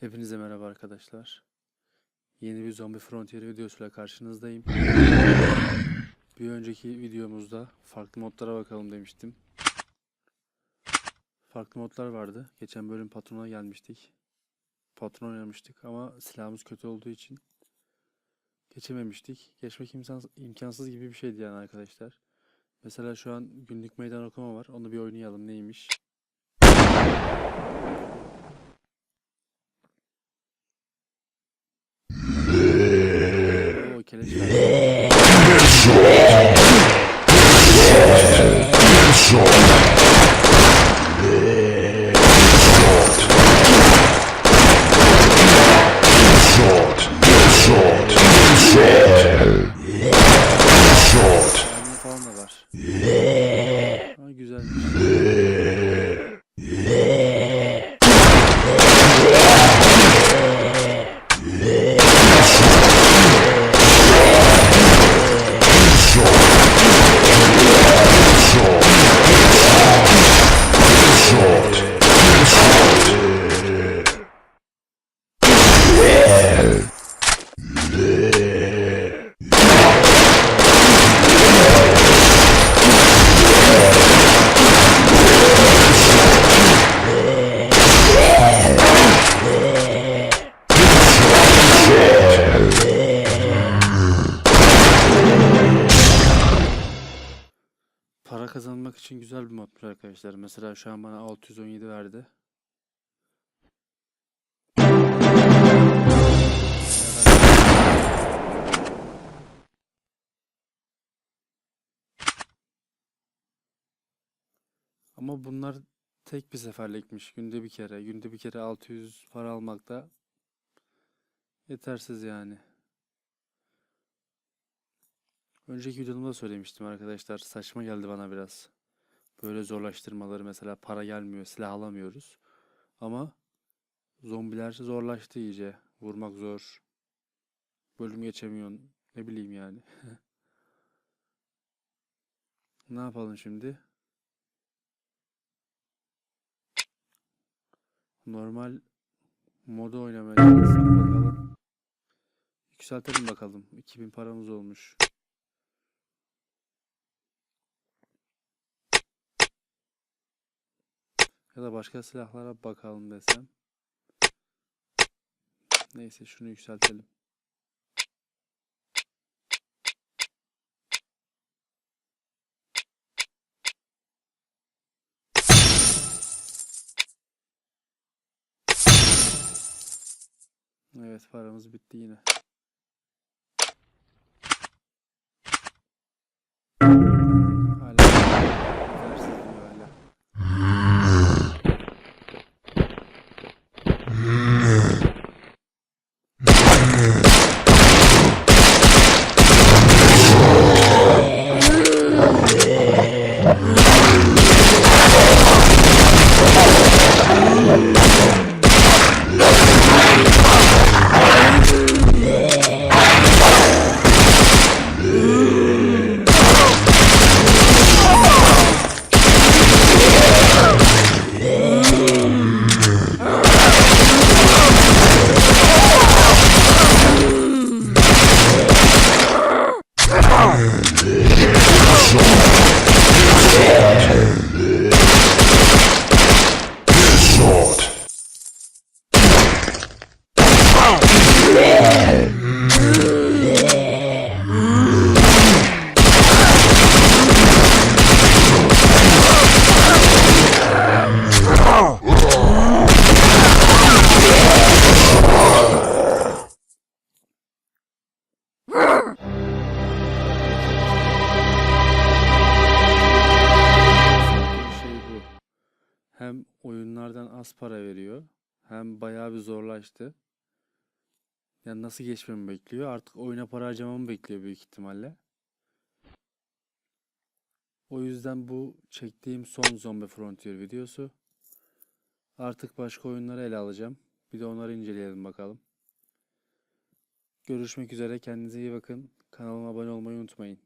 Hepinize merhaba arkadaşlar. Yeni bir Zombie Frontier videosuyla karşınızdayım. Bir önceki videomuzda farklı modlara bakalım demiştim. Farklı modlar vardı. Geçen bölüm patrona gelmiştik. Patron oynamıştık ama silahımız kötü olduğu için geçememiştik. Geçmek imkansız, imkansız gibi bir şeydi yani arkadaşlar. Mesela şu an günlük meydan okuma var. Onu bir oynayalım neymiş. Var. İçin güzel bir modmuş arkadaşlar. Mesela şu an bana 617 verdi. Ama bunlar tek bir seferlikmiş. Günde bir kere. Günde bir kere 600 para almak da yetersiz yani. Önceki videomda söylemiştim arkadaşlar. Saçma geldi bana biraz. Böyle zorlaştırmaları mesela para gelmiyor, silah alamıyoruz. Ama zombiler zorlaştı iyice. Vurmak zor. Bölüm geçemiyorsun. Ne bileyim yani. Ne yapalım şimdi? Normal modu oynamaya çalışalım bakalım. Yükseltelim bakalım. 2000 paramız olmuş. Ya da başka silahlara bakalım desem. Neyse şunu yükseltelim. Evet paramız bitti yine. Az para veriyor, hem bayağı bir zorlaştı. Yani nasıl geçmemi bekliyor? Artık oyuna para harcamamı bekliyor büyük ihtimalle. O yüzden bu çektiğim son Zombie Frontier videosu. Artık başka oyunları ele alacağım. Bir de onları inceleyelim bakalım. Görüşmek üzere. Kendinize iyi bakın. Kanalıma abone olmayı unutmayın.